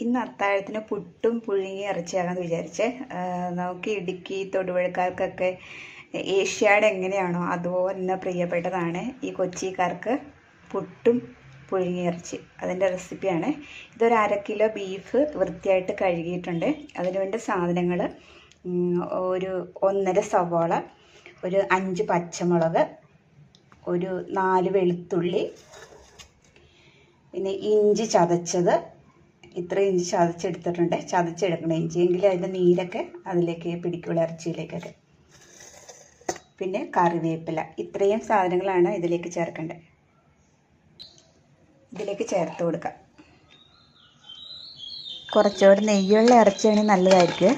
ഇന്ന് അത്താഴത്തിന് പുട്ടും പുഴുങ്ങി ഇറച്ചിയാകാമെന്ന് വിചാരിച്ചേ. നമുക്ക് ഇടുക്കി തൊടുപുഴക്കാർക്കൊക്കെ ഏഷ്യാഡ് എങ്ങനെയാണോ അതുപോലെ പ്രിയപ്പെട്ടതാണ് ഈ കൊച്ചിക്കാർക്ക് പുട്ടും പുഴുങ്ങി ഇറച്ചി. അതിന്റെ റെസിപ്പിയാണ്. ഇതൊരു അര കിലോ ബീഫ് വൃത്തിയായിട്ട് കഴുകിയിട്ടുണ്ട്. അതിന് വേണ്ട സാധനങ്ങൾ ഒരു ഒന്നര സവാള ഒരു അഞ്ച് പച്ചമുളക് ഒരു നാല് വെളുത്തുള്ളി പിന്നെ ഇഞ്ചി ചതച്ചത് ഇത്ര ഇഞ്ചി ചതച്ചെടുത്തിട്ടുണ്ട്. ചതച്ചെടുക്കണം ഇഞ്ചിയെങ്കിൽ അതിന്റെ നീരൊക്കെ അതിലേക്ക് പിടിക്കുള്ള ഇറച്ചിയിലേക്കൊക്കെ പിന്നെ കറിവേപ്പില. ഇത്രയും സാധനങ്ങളാണ് ഇതിലേക്ക് ചേർക്കേണ്ടത്. ഇതിലേക്ക് ചേർത്ത് കൊടുക്കാം. കുറച്ചുകൂടി നെയ്യുള്ള ഇറച്ചിയാണെങ്കിൽ നല്ലതായിരിക്കും.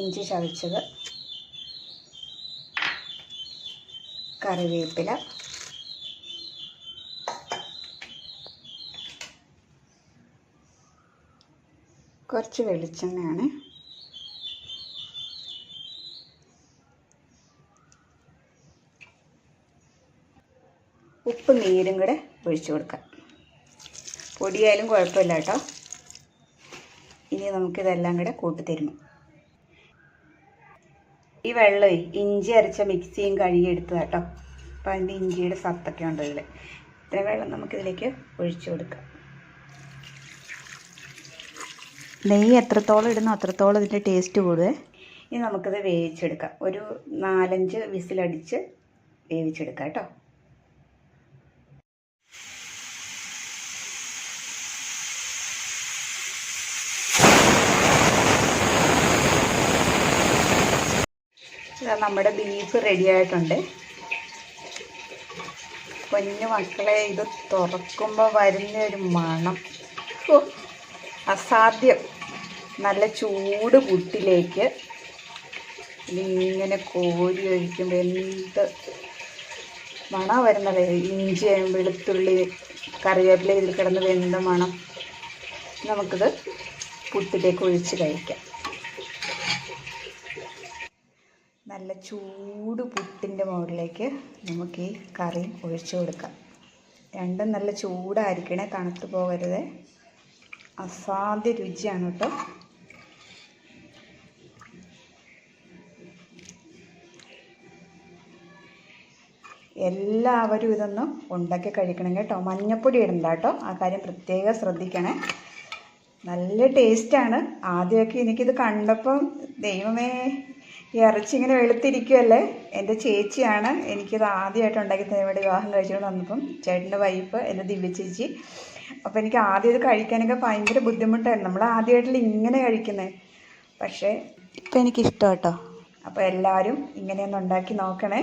ഇഞ്ചി ചതച്ചത്. കറിവേപ്പില. കുറച്ച് വെളിച്ചെണ്ണയാണ്. ഉപ്പ് നീരും കൂടെ ഒഴിച്ചു കൊടുക്കാം. പൊടിയായാലും കുഴപ്പമില്ല കേട്ടോ. ഇനി നമുക്കിതെല്ലാം കൂടെ കൂട്ടിത്തരുന്നു. ഈ വെള്ളമേ ഇഞ്ചി അരച്ച മിക്സിയും കഴുകി എടുത്തതാ കേട്ടോ. അപ്പം അതിന്റെ ഇഞ്ചിയുടെ സത്തൊക്കെ ഉണ്ട് ഇതിൽ ഇത്ര വെള്ളം നമുക്കിതിലേക്ക് ഒഴിച്ചു കൊടുക്കാം. നെയ്യ് എത്രത്തോളം ഇടുന്നോ അത്രത്തോളം ഇതിന്റെ ടേസ്റ്റ് കൂടുവേ. ഇനി നമുക്കിത് വേവിച്ചെടുക്കാം. ഒരു നാലഞ്ച് വിസിലടിച്ച് വേവിച്ചെടുക്കാം കേട്ടോ. നമ്മുടെ ബീഫ് റെഡി ആയിട്ടുണ്ട്. കുഞ്ഞു മക്കളെ ഇത് തുറക്കുമ്പോൾ വരുന്ന ഒരു മണം അസാധ്യം. നല്ല ചൂട് പുട്ടിലേക്ക് ഇങ്ങനെ കോരി ഒഴിക്കുമ്പോൾ എന്ത് മണം വരുന്നത്? ഇഞ്ചി വെളുത്തുള്ളി കറിവേപ്പില ഇതിൽ കിടന്ന് വെന്ത മണം. നമുക്കിത് പുട്ടിലേക്ക് ഒഴിച്ച് കഴിക്കാം. നല്ല ചൂട് പുട്ടിന്റെ മുകളിലേക്ക് നമുക്ക് ഈ കറി ഒഴിച്ചു കൊടുക്കാം. രണ്ടും നല്ല ചൂടായിരിക്കണേ തണുത്ത് പോകരുത്. അസാധ്യ രുചിയാണ് കേട്ടോ. എല്ലാവരും ഇതൊന്ന് ഉണ്ടാക്കി കഴിക്കണം കേട്ടോ. മഞ്ഞപ്പൊടി ഇടണ്ട കേട്ടോ. ആ കാര്യം പ്രത്യേകം ശ്രദ്ധിക്കണേ. നല്ല ടേസ്റ്റാണ് ആദ്യമൊക്കെ എനിക്കിത് കണ്ടപ്പം ദൈവമേ ഈ ഇറച്ചി ഇങ്ങനെ വെളുത്തിരിക്കുമല്ലേ എന്റെ ചേച്ചിയാണ് എനിക്കിത് ആദ്യമായിട്ട് ഉണ്ടാക്കി തന്നെ വേണ്ടി വിവാഹം കഴിച്ചുകൊണ്ട് വന്നപ്പം ചേട്ടന്റെ വൈഫ് എന്റെ ദിവ്യ ചേച്ചി. അപ്പോൾ എനിക്ക് ആദ്യം ഇത് കഴിക്കാനൊക്കെ ഭയങ്കര ബുദ്ധിമുട്ടായിരുന്നു. നമ്മൾ ആദ്യമായിട്ടല്ല ഇങ്ങനെ കഴിക്കുന്നത് പക്ഷേ ഇപ്പം എനിക്കിഷ്ടം കേട്ടോ. അപ്പോൾ എല്ലാവരും ഇങ്ങനെയൊന്ന് ഉണ്ടാക്കി നോക്കണേ.